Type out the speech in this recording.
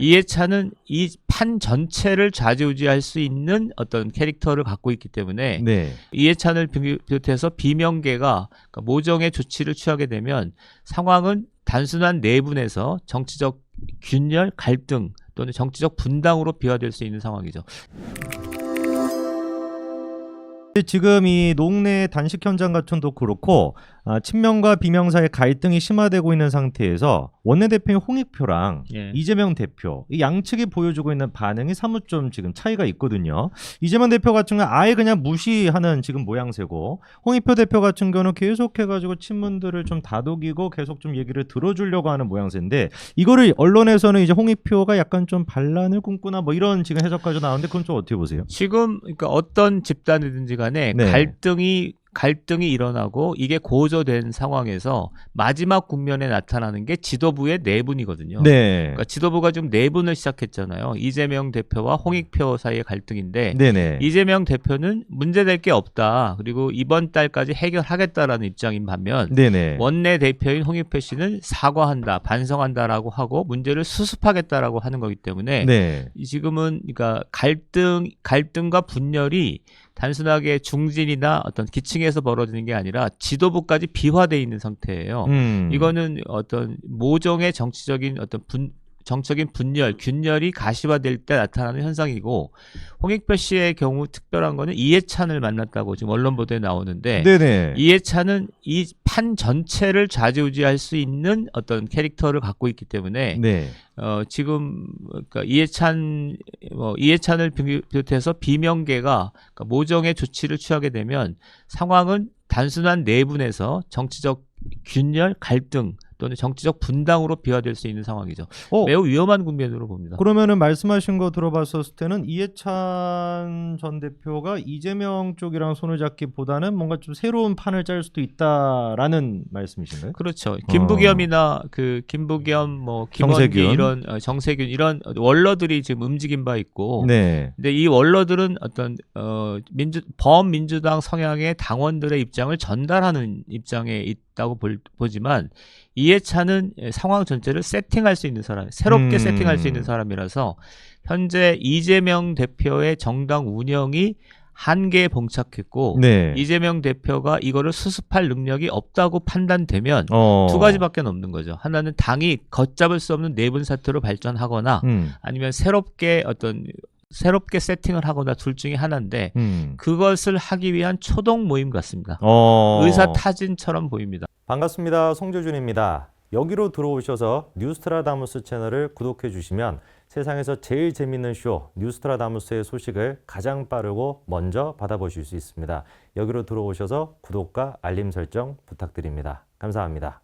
이해찬은 이 판 전체를 좌지우지할 수 있는 어떤 캐릭터를 갖고 있기 때문에 네. 이해찬을 비- 비롯해서 비명계가 그러니까 모종의 조치를 취하게 되면 상황은 단순한 내분에서 정치적 균열, 갈등 또는 정치적 분당으로 비화될 수 있는 상황이죠. 지금 이 농내 단식 현장 같은도 그렇고 아, 친명과 비명 사이의 갈등이 심화되고 있는 상태에서 원내대표인 홍익표랑 예. 이재명 대표 이 양측이 보여주고 있는 반응이 사뭇 좀 지금 차이가 있거든요. 이재명 대표 같은 경우는 아예 그냥 무시하는 지금 모양새고 홍익표 대표 같은 경우는 계속해가지고 친문들을 좀 다독이고 계속 좀 얘기를 들어주려고 하는 모양새인데 이거를 언론에서는 이제 홍익표가 약간 좀 반란을 꿈꾸나 뭐 이런 지금 해석까지 나오는데 그건 좀 어떻게 보세요? 지금 그러니까 어떤 집단이든지 간에 네. 갈등이 갈등이 일어나고 이게 고조된 상황에서 마지막 국면에 나타나는 게 지도부의 내분이거든요. 네. 그러니까 지도부가 지금 내분을 시작했잖아요. 이재명 대표와 홍익표 사이의 갈등인데 네네. 이재명 대표는 문제될 게 없다. 그리고 이번 달까지 해결하겠다라는 입장인 반면 네네. 원내 대표인 홍익표 씨는 사과한다, 반성한다라고 하고 문제를 수습하겠다라고 하는 거기 때문에 네. 이 지금은 그러니까 갈등 갈등과 분열이 단순하게 중진이나 어떤 기층 에서 벌어지는 게 아니라 지도부까지 비화돼 있는 상태예요. 음. 이거는 어떤 모종의 정치적인 어떤 분 정적인 분열, 균열이 가시화될 때 나타나는 현상이고 홍익표 씨의 경우 특별한 거는 이해찬을 만났다고 지금 언론 보도에 나오는데 네네. 이해찬은 이 판 전체를 좌지우지할 수 있는 어떤 캐릭터를 갖고 있기 때문에 네. 어 지금 그러니까 이해찬 뭐 이해찬을 비- 비롯해서 비명계가 그러니까 모종의 조치를 취하게 되면 상황은 단순한 내분에서 정치적 균열, 갈등 또는 정치적 분당으로 비화될 수 있는 상황이죠. 어, 매우 위험한 국면으로 봅니다. 그러면은 말씀하신 거 들어봤었을 때는 이해찬 전 대표가 이재명 쪽이랑 손을 잡기보다는 뭔가 좀 새로운 판을 짤 수도 있다라는 말씀이신가요? 그렇죠. 김부겸이나 그 김부겸 뭐 김원기 정세균. 이런 어, 정세균 이런 원로들이 지금 움직인 바 있고 네. 근데 이 원로들은 어떤 어 민주 범민주당 성향의 당원들의 입장을 전달하는 입장에 있 다고 볼, 보지만 이해찬은 상황 전체를 세팅할 수 있는 사람, 새롭게 음. 세팅할 수 있는 사람이라서 현재 이재명 대표의 정당 운영이 한계에 봉착했고 네. 이재명 대표가 이거를 수습할 능력이 없다고 판단되면 어. 두 가지밖에 없는 거죠. 하나는 당이 걷잡을 수 없는 내분 사태로 발전하거나 음. 아니면 새롭게 어떤 새롭게 세팅을 하거나 둘 중에 하나인데 음. 그것을 하기 위한 초동 모임 같습니다. 어. 의사 타진처럼 보입니다. 반갑습니다. 송재준입니다. 여기로 들어오셔서 뉴스트라다무스 채널을 구독해 주시면 세상에서 제일 재밌는 쇼 뉴스트라다무스의 소식을 가장 빠르고 먼저 받아보실 수 있습니다. 여기로 들어오셔서 구독과 알림 설정 부탁드립니다. 감사합니다.